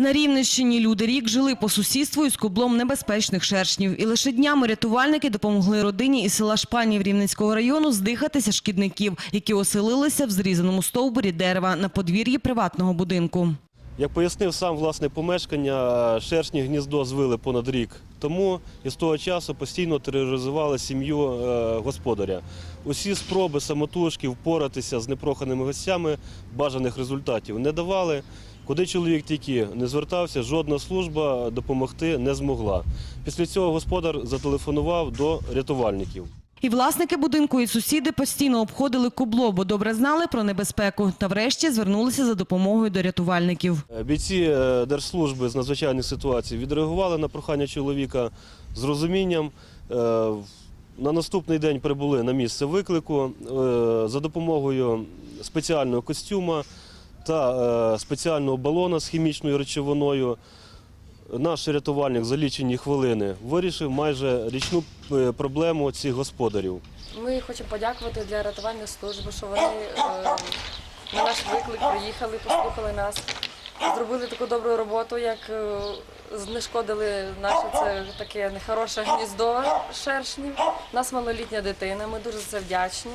На Рівненщині люди рік жили по сусідству із кублом небезпечних шершнів. І лише днями рятувальники допомогли родині із села Шпанів Рівненського району здихатися шкідників, які оселилися в зрізаному стовбурі дерева на подвір'ї приватного будинку. Як пояснив сам власне помешкання, шершні гніздо звили понад рік тому і з того часу постійно тероризували сім'ю е, господаря. Усі спроби самотужки впоратися з непроханими гостями бажаних результатів не давали. Куди чоловік тільки не звертався, жодна служба допомогти не змогла. Після цього господар зателефонував до рятувальників. І власники будинку і сусіди постійно обходили кубло, бо добре знали про небезпеку. Та врешті звернулися за допомогою до рятувальників. Е, Бійці е, Держслужби з надзвичайних ситуацій відреагували на прохання чоловіка з розумінням. Е, На наступний день прибули на місце виклику за допомогою спеціального костюма та е, спеціального балона з хімічною речовиною. Наш рятувальник за лічені хвилини вирішив майже річну е, проблему цих господарів. Ми хочемо подякувати для рятувальної служби, що вони е, на наш виклик приїхали, послухали нас, зробили таку добру роботу, як знешкодили наше це таке нехороше гніздо шершнів. У нас малолітня дитина, ми дуже за це вдячні.